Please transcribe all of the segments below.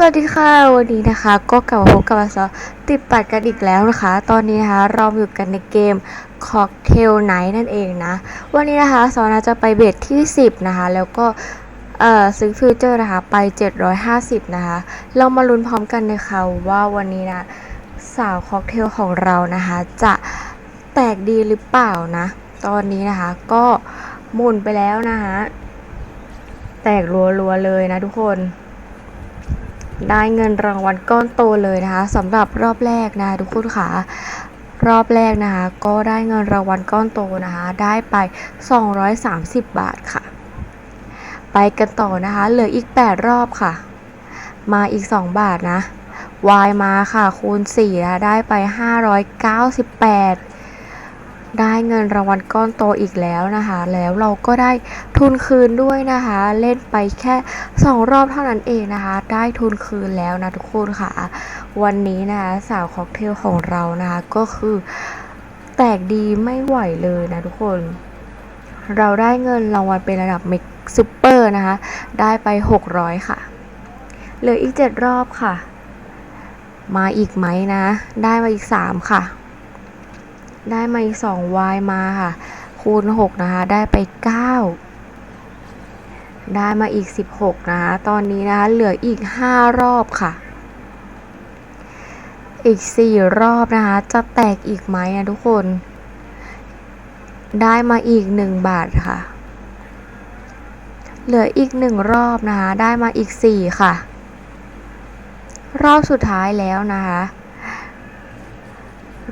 สวัสดีค่ะวันนี้นะคะ ก็กลับมาพบกับเราติดปัดกันอีกแล้วนะคะ ตอนนี้นะคะเราอยู่กันในเกม Cocktail Night นั่นเองนะ วันนี้นะคะสอนจะไปเบทที่ 10 นะคะ แล้วก็เอ่อซื้อฟิวเจอร์นะคะไป 750 นะคะ เรามาลุ้นพร้อมกันเลยค่ะว่าวันนี้นะสาวค็อกเทลของเรานะคะ จะแตกดีหรือเปล่านะ ตอนนี้นะคะก็หมุนไปแล้วนะคะ แตกรัวๆเลยนะทุกคน ได้เงินรางวัลก้อนโตเลยนะคะสำหรับรอบแรกนะคะทุกคนค่ะ รอบแรกนะคะก็ได้เงินรางวัลก้อนโตนะคะได้ไป 230 บาทค่ะ ไปกันต่อนะคะเหลืออีก 8 รอบค่ะ มาอีก 2 บาทนะวายมาค่ะคูณ4นะคะได้ไป 598 ได้เงินรางวัลก้อนโตอีกแล้วนะคะ แล้วเราก็ได้ทุนคืนด้วยนะคะ เล่นไปแค่ 2 รอบเท่านั้นเองนะคะ ได้ทุนคืนแล้วนะทุกคนค่ะ วันนี้นะคะสาวค็อกเทลของเรานะคะก็คือแตกดีไม่ไหวเลยนะทุกคน เราได้เงินรางวัลเป็นระดับเมกซูเปอร์นะคะ ได้ไป 600 ค่ะเหลืออีก 7 รอบค่ะ มาอีกไหมนะ ได้มาอีก 3 ค่ะ ได้มาอีก2 y มาค่ะ คูณ 6 นะคะ ได้ไป 9 ได้มาอีก 16 นะคะ ตอนนี้นะคะ เหลืออีก 5 รอบค่ะ อีก 4 รอบนะคะ จะแตกอีกไหมนะทุกคน ได้มาอีก 1 บาทค่ะ เหลืออีก 1 รอบนะคะ ได้มาอีก 4 ค่ะ รอบสุดท้ายแล้วนะคะ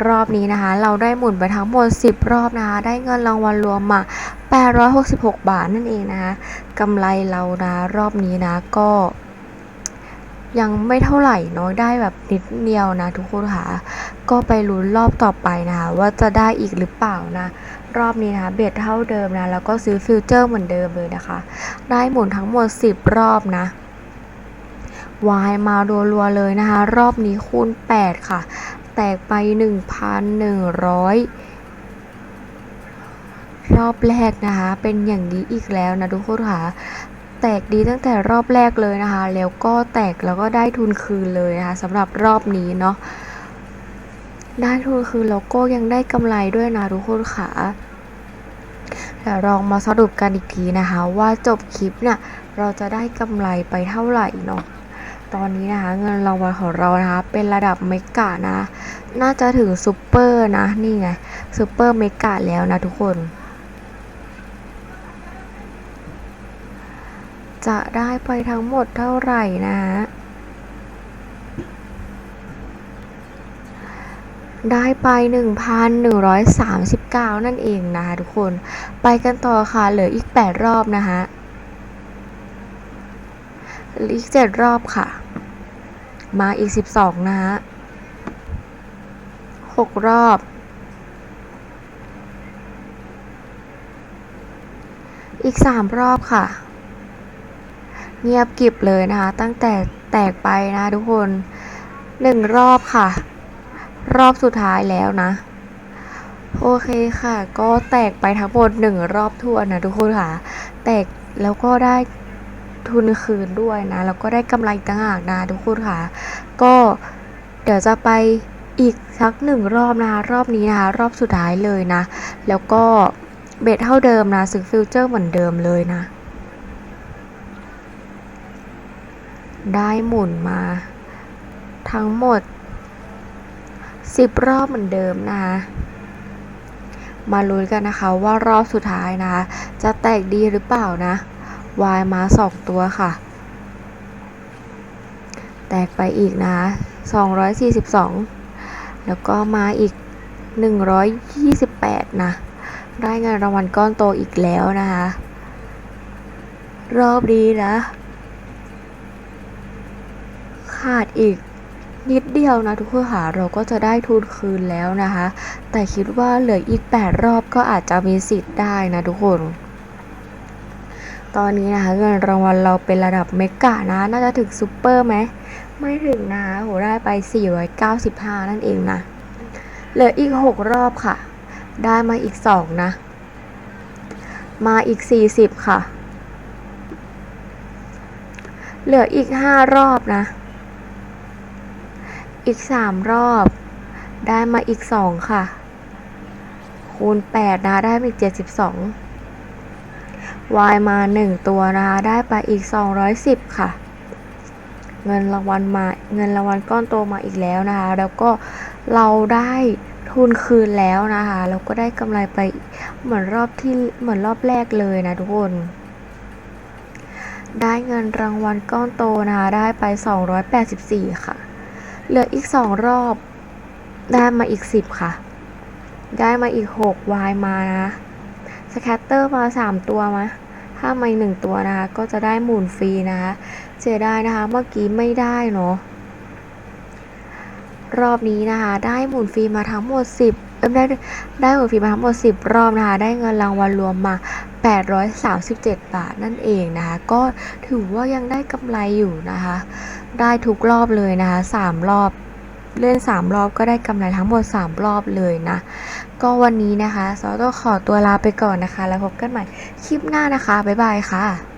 รอบนี้นะคะ เราได้หมุนไปทั้งหมด 10 รอบนะคะ ได้เงินรางวัลรวมมา866 บาทนั่นเองนะคะกำไรเรานะรอบนี้นะก็ ยังไม่เท่าไหร่เนาะได้แบบนิดเดียวนะทุกคนค่ะ ก็ไปลุ้นรอบต่อไปนะคะ ว่าจะได้อีกหรือเปล่านะรอบนี้นะคะเบ็ดเท่าเดิมนะแล้วก็ซื้อฟิวเจอร์เหมือนเดิมเลยนะคะ ได้หมุนทั้งหมด 10 รอบนะวายมารัวๆเลยนะคะ รอบนี้คูณ 8 ค่ะ แตกไป 1,100 รอบแรกนะคะ เป็นอย่างนี้อีกแล้วนะทุกคนค่ะแตกดีตั้งแต่รอบแรกเลยนะคะ แล้วก็แตกแล้วก็ได้ทุนคืนเลยนะคะสำหรับรอบนี้เนาะได้ทุนคืนแล้วก็ยังได้กำไรด้วยนะทุกคนค่ะเดี๋ยวลองมาสรุปกันอีกทีนะคะ ว่าจบคลิปเนี่ยเราจะได้กำไรไปเท่าไหร่เนาะ ตอนนี้นะคะเงินรางวัลของเรานะคะเป็นระดับเมกะนะ น่าจะถึงซูเปอร์นะนี่ไงซูเปอร์เมกะแล้วนะทุกคน จะได้ไปทั้งหมดเท่าไหร่นะฮะได้ไป 1,139 นั่นเองนะคะทุกคน ไปกันต่อค่ะ เหลืออีก 8 รอบนะคะเหลืออีก 7 รอบค่ะ มาอีก 12 นะฮะ6รอบ อีก 3 รอบค่ะ เงียบกิบเลยนะคะ ตั้งแต่แตกไปนะทุกคน 1 รอบค่ะ รอบสุดท้ายแล้วนะ โอเคค่ะ ก็แตกไปทั้งหมดหนึ่งรอบทั่วนะทุกคนค่ะ แตกแล้วก็ได้ ทุนคืนด้วยนะ แล้วก็ได้กำไรต่างหากนะทุกคนค่ะ ก็เดี๋ยวจะไปอีกสักหนึ่งรอบนะคะรอบนี้นะคะรอบสุดท้ายเลยนะ แล้วก็เบ็ดเท่าเดิมนะซื้อฟิวเจอร์เหมือนเดิมเลยนะ ได้หมุนมา ทั้งหมด 10 รอบเหมือนเดิมนะคะมาลุ้นกันนะคะว่ารอบสุดท้ายนะคะจะแตกดีหรือเปล่านะ วายมา2ตัวค่ะ แตกไปอีกนะคะ242 แล้วก็มาอีก 128 นะ ได้เงินรางวัลก้อนโตอีกแล้วนะคะ รอบนี้นะ ขาดอีกนิดเดียวนะทุกคนค่ะเราก็จะได้ทุนคืนแล้วนะคะ แต่คิดว่าเหลืออีก 8 รอบก็อาจจะมีสิทธิ์ได้นะทุกคน ตอนนี้นะคะเงินรางวัลเราเป็นระดับเมกะนะ น่าจะถึงซูเปอร์ไหม ไม่ถึงนะคะโหได้ไป 495 นั่นเองนะ เหลืออีก 6 รอบค่ะ ได้มาอีก 2 นะ มาอีก 40 ค่ะ เหลืออีก 5 รอบนะ อีก 3 รอบ ได้มาอีก 2 ค่ะ คูณ 8 นะคะได้มาอีก 72 y มา 1 ตัวนะคะได้ไปอีก 210 ค่ะ เงินรางวัลมาเงินรางวัลก้อนโตมาอีกแล้วนะคะ แล้วก็เราได้ทุนคืนแล้วนะคะแล้วก็ได้กำไรไปเหมือนรอบที่เหมือนรอบแรกเลยนะทุกคน ได้เงินรางวัลก้อนโตนะคะได้ไป 284 ค่ะ เหลืออีก 2 รอบได้มาอีก 10 ค่ะ ได้มาอีก6 y มานะ แคตเตอร์มา 3 ตัวมาถ้ามาอีกหนึ่งตัวนะคะ ก็จะได้หมุนฟรีนะคะเสียดายนะคะ เมื่อกี้ไม่ได้เนาะรอบนี้นะคะ ได้หมุนฟรีมาทั้งหมด 10เอ้ยได้ได้หมุนฟรีมาทั้งหมด 10 รอบนะคะ ได้เงินรางวัลรวมมา 837 บาทนั่นเองนะคะ ก็ถือว่ายังได้กำไรอยู่นะคะ ได้ทุกรอบเลยนะคะ 3 รอบ เล่น 3 รอบก็ได้กำไรทั้งหมด 3 รอบเลยนะ ก็วันนี้นะคะซอต้องขอตัวลาไปก่อนนะคะ แล้วพบกันใหม่คลิปหน้านะคะ บ๊ายบายค่ะ